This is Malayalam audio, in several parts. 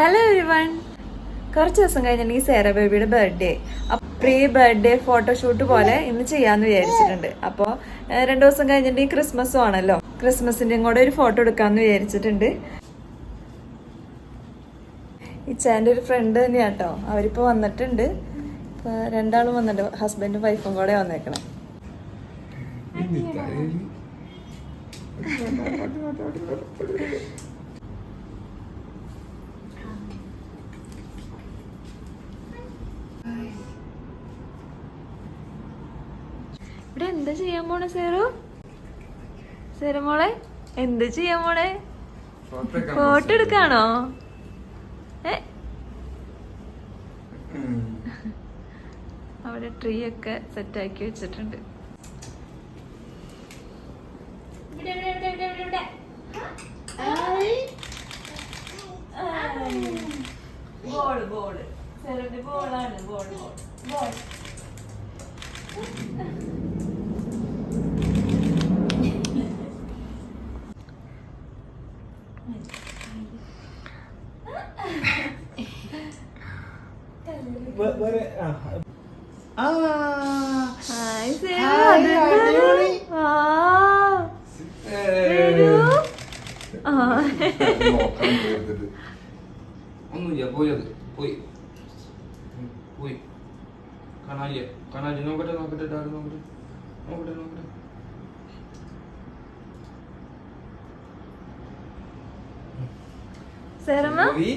ഹലോ എവരിവൺ കുറച്ച് ദിവസം കഴിഞ്ഞിട്ടുണ്ടെങ്കിൽ സേറ ബേബിയുടെ ബർത്ത്ഡേ പ്രീ ബർത്ത്ഡേ ഫോട്ടോഷൂട്ട് പോലെ ഇന്ന് ചെയ്യാന്ന് വിചാരിച്ചിട്ടുണ്ട്. അപ്പോൾ രണ്ടു ദിവസം കഴിഞ്ഞിട്ട് ഈ ക്രിസ്മസും ആണല്ലോ. ക്രിസ്മസിന്റെയും കൂടെ ഒരു ഫോട്ടോ എടുക്കാമെന്ന് വിചാരിച്ചിട്ടുണ്ട്. ഇച്ചാന്റെ ഒരു ഫ്രണ്ട് തന്നെയാണ് കേട്ടോ അവരിപ്പോൾ വന്നിട്ടുണ്ട്. ഇപ്പൊ രണ്ടാളും വന്നിട്ടുണ്ട് ഹസ്ബൻഡും വൈഫും കൂടെ വന്നേക്കണം. ഇവിടെ എന്താ ചെയ്യാൻ പോണെ സേറു സേറു മോളെ എന്താ ചെയ്യാൻ പോണെ? ഫോട്ടോ എടുക്കാണോ? ഏ? അവിടെ ട്രീ ഒക്കെ സെറ്റ് ആക്കി വെച്ചിട്ടുണ്ട്. ബോൾ ബോൾ ബോളാണ് ബോൾ ബോൾ ബോൾ വേ- വേറെ ആ. ആ. ഹായ് ഹായ്, സേറു അടിപൊളി. വാവ് സേറു ആ നോക്കാൻ പോയത് ഒന്നുമില്ല പോയത്. പോയി. പോയി. കാണാനില്ല കാണാനില്ല നോക്കട്ടെ നോക്കട്ടെ ഡാഡി നോക്കട്ടെ. നോക്കട്ടെ നോക്കട്ടെ. സേറമ്മ പോയി.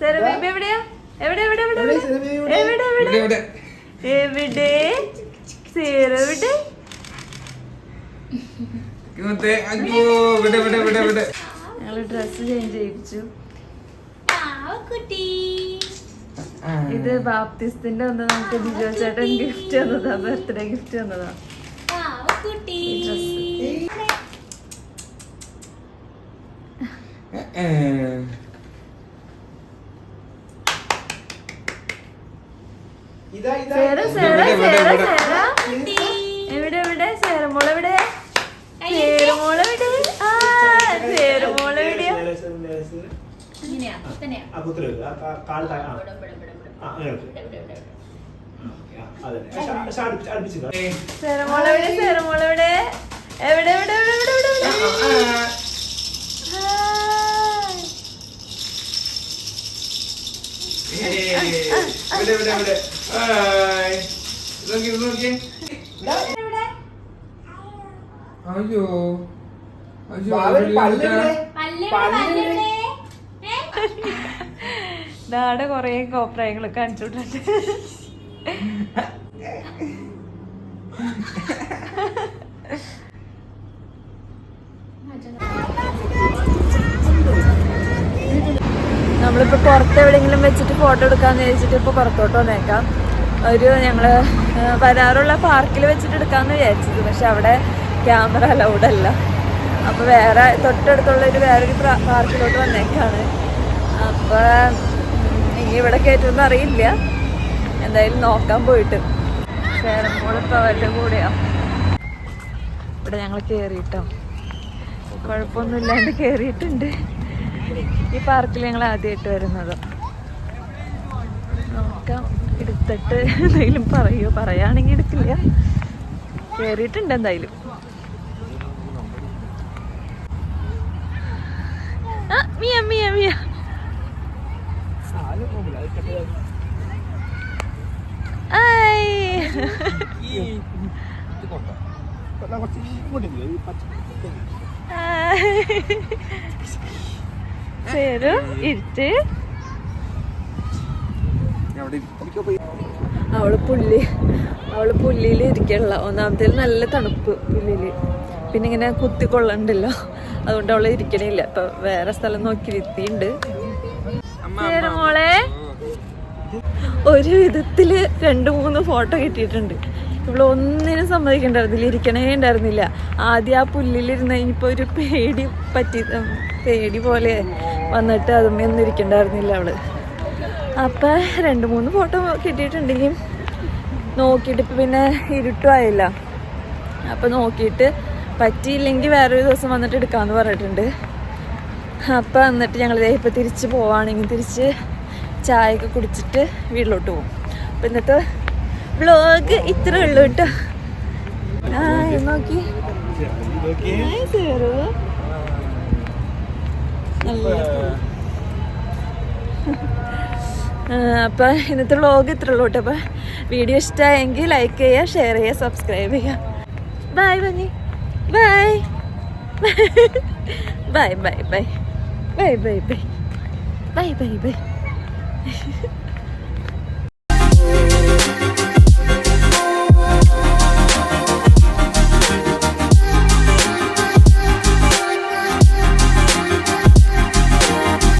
സേറ ബേബി എവിടെയാ? എവിടെ എവിടെ എവിടെ എവിടെ എവിടെ? എവിടെ എവിടെ? എവിടെ? എവിടെ? സേറവിടെ ഞങ്ങൾ ഡ്രസ് ചേഞ്ച് ചെയ്യിപ്പിച്ചു. ഇത് ബാപ്തിസ്റ്റിന്റെ ഒന്ന് നമുക്ക് ജിജോ ചേട്ടൻ ഗിഫ്റ്റ് തന്നതാ ബർത്ത്ഡേ ഗിഫ്റ്റ് തന്നതാ. ഡ്രസ് ഇതാ ഇതാ സേറ. സേറ സേറ എവിടെ എവിടെ? സേറമോൾ എവിടെ സേറമോൾ എവിടെ ആ സേറമോൾ എവിടെയാ നേരെ സേറ. ആ, വെക്ക്. ആ, കാ- കാൽ താഴെ. ആ. ആ, അങ്ങനെ വെക്ക്. ഇവിടെ ഇവിടെ ഇവിടെ. നോക്കി നോക്കി അയ്യോ. അയ്യോ കൊറേ കോപ്രായങ്ങൾ കാണിച്ചുവിട്ടുണ്ട് നമ്മളിപ്പോ പുറത്ത് എവിടെയെങ്കിലും വെച്ചിട്ട് ഫോട്ടോ എടുക്കാന്ന് വിചാരിച്ചിട്ട് ഇപ്പോൾ പുറത്തോട്ട് വന്നേക്കാം. ഒരു ഞങ്ങൾ വരാറുള്ള പാർക്കിൽ വെച്ചിട്ട് എടുക്കാമെന്ന് വിചാരിച്ചത് പക്ഷെ അവിടെ ക്യാമറ അലൗഡ് അല്ല. അപ്പോൾ വേറെ തൊട്ടടുത്തുള്ള ഒരു വേറൊരു പാർക്കിലോട്ട് വന്നേക്കാണ്. അപ്പോൾ ഇനി ഇവിടെ കയറ്റുമെന്ന് അറിയില്ല. എന്തായാലും നോക്കാൻ പോയിട്ട്. ചേരമ്പോളിപ്പോ അവരുടെ കൂടെയാണ് ഇവിടെ ഞങ്ങൾ കയറിയിട്ടോ കുഴപ്പമൊന്നുമില്ലാണ്ട് കേറിയിട്ടുണ്ട്. ഈ പാർക്കിൽ ഞങ്ങൾ ആദ്യമായിട്ട് വരുന്നത്. നോക്കാം എടുത്തിട്ട് എന്തെങ്കിലും പറയോ? പറയുകയാണെങ്കിൽ എടുക്കില്ല. കേറിയിട്ടുണ്ട് എന്തായാലും. Hi Mia Mia Mia. കുറച്ച് ശരി ഇരുട്ട് അവൾ പുല്ലി അവൾ പുല്ലിയിൽ ഇരിക്കണില്ല ഒന്നാമത്തെ നല്ല തണുപ്പ് പുല്ലിൽ പിന്നെ ഇങ്ങനെ കുത്തിക്കൊള്ളണ്ടല്ലോ. അതുകൊണ്ട് അവൾ ഇരിക്കണില്ല. ഇപ്പൊ വേറെ സ്ഥലം നോക്കി ഇരുത്തിണ്ട് ശരി മോളെ? ഒരു വിധത്തിൽ രണ്ട് മൂന്ന് ഫോട്ടോ കിട്ടിയിട്ടുണ്ട്. ഇവിടെ ഒന്നിനും സമ്മതിക്കണ്ടായിരുന്നില്ല. ഇരിക്കണേ ഉണ്ടായിരുന്നില്ല. ആദ്യം ആ പുല്ലിലിരുന്ന് ഇനിയിപ്പോ ഒരു പേടി പറ്റി പേടി പോലെ വന്നിട്ട് അതുമ്മേ ഒന്നും ഇരിക്കണ്ടായിരുന്നില്ല അവൾ. അപ്പൊ രണ്ട് മൂന്ന് ഫോട്ടോ കിട്ടിയിട്ടുണ്ടെങ്കിൽ നോക്കിയിട്ട് ഇപ്പൊ പിന്നെ ഇരുട്ടുമായില്ല അപ്പൊ നോക്കിയിട്ട് പറ്റിയില്ലെങ്കിൽ വേറൊരു ദിവസം വന്നിട്ട് എടുക്കാമെന്ന് പറഞ്ഞിട്ടുണ്ട്. അപ്പം എന്നിട്ട് ഞങ്ങൾ ഇപ്പം തിരിച്ച് പോവാണെങ്കിൽ തിരിച്ച് ചായയൊക്കെ കുടിച്ചിട്ട് വീട്ടിലോട്ട് പോകും അപ്പം ഇന്നത്തെ വ്ളോഗ് ഇത്രേ ഉള്ളൂ കേട്ടോ ആ നോക്കി. ഹായ് സേറു നല്ല അപ്പം ഇന്നത്തെ വ്ളോഗ് ഇത്ര ഉള്ളൂ കേട്ടോ. അപ്പൊ വീഡിയോ ഇഷ്ടമായെങ്കിൽ ലൈക്ക് ചെയ്യുക ഷെയർ ചെയ്യുക സബ്സ്ക്രൈബ് ചെയ്യുക. Bye bunny bye bye bye bye bye bye bye bye bye bye